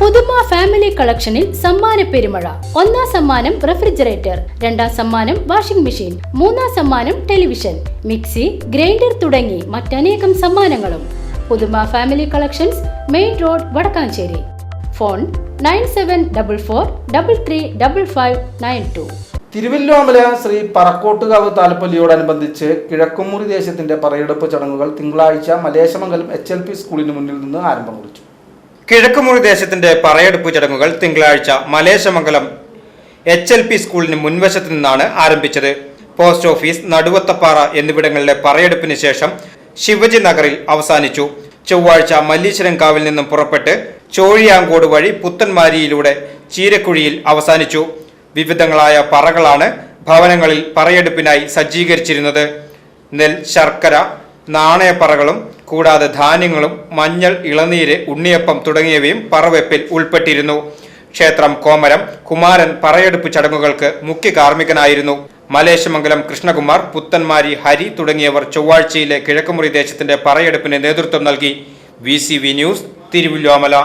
പുതുമ ഫാമിലി കളക്ഷനിൽ സമ്മാന പെരുമഴ. ഒന്നാം സമ്മാനം റെഫ്രിജറേറ്റർ രണ്ടാം സമ്മാനം വാഷിംഗ് മെഷീൻ മൂന്നാം സമ്മാനം ടെലിവിഷൻ മിക്സി ഗ്രൈൻഡർ തുടങ്ങി മറ്റനേകം സമ്മാനങ്ങളും. Puthuma family collections main road Vadakkanchery. Phone nine seven double four double three double five nine two. Thiruvilwamala Shri Parakkottukavu താലപ്പൊലിയോടനുബന്ധിച്ച് കിഴക്കുമുറി ദേശത്തിന്റെ പറയെടുപ്പ് ചടങ്ങുകൾ തിങ്കളാഴ്ച മലേശമംഗലം എച്ച് എൽ പി സ്കൂളിന് മുന്നിൽ നിന്ന് ആരംഭം കുറിച്ചു. കിഴക്കുമുറി ദേശത്തിന്റെ പറയെടുപ്പ് ചടങ്ങുകൾ തിങ്കളാഴ്ച മലേശമംഗലം എച്ച് എൽ പി സ്കൂളിന് മുൻവശത്ത് നിന്നാണ് ആരംഭിച്ചത്. പോസ്റ്റ് ഓഫീസ് നടുവത്തപ്പാറ എന്നിവിടങ്ങളിലെ പറയെടുപ്പിന് ശേഷം ശിവജി നഗറിൽ അവസാനിച്ചു. ചൊവ്വാഴ്ച മല്ലീശ്വരൻകാവിൽ നിന്നും പുറപ്പെട്ട് ചോഴിയാങ്കോട് വഴി പുത്തൻമാരിയിലൂടെ ചീരക്കുഴിയിൽ അവസാനിച്ചു. വിവിധങ്ങളായ പറകളാണ് ഭവനങ്ങളിൽ പറയെടുപ്പിനായി സജ്ജീകരിച്ചിരുന്നത്. നെൽ ശർക്കര നാണയപ്പറകളും കൂടാതെ ധാന്യങ്ങളും മഞ്ഞൾ ഇളനീര് ഉണ്ണിയപ്പം തുടങ്ങിയവയും പറവെപ്പിൽ ഉൾപ്പെട്ടിരുന്നു. ക്ഷേത്രം കോമരം കുമാരൻ പറയെടുപ്പ് ചടങ്ങുകൾക്ക് മുഖ്യ കാർമ്മികനായിരുന്നു. മലേശമംഗലം കൃഷ്ണകുമാർ പുത്തന്മാരി ഹരി തുടങ്ങിയവർ ചൊവ്വാഴ്ചയിലെ കിഴക്കുമുറി ദേശത്തിന്റെ പറയെടുപ്പിന് നേതൃത്വം നൽകി. V news Thiruvilwamala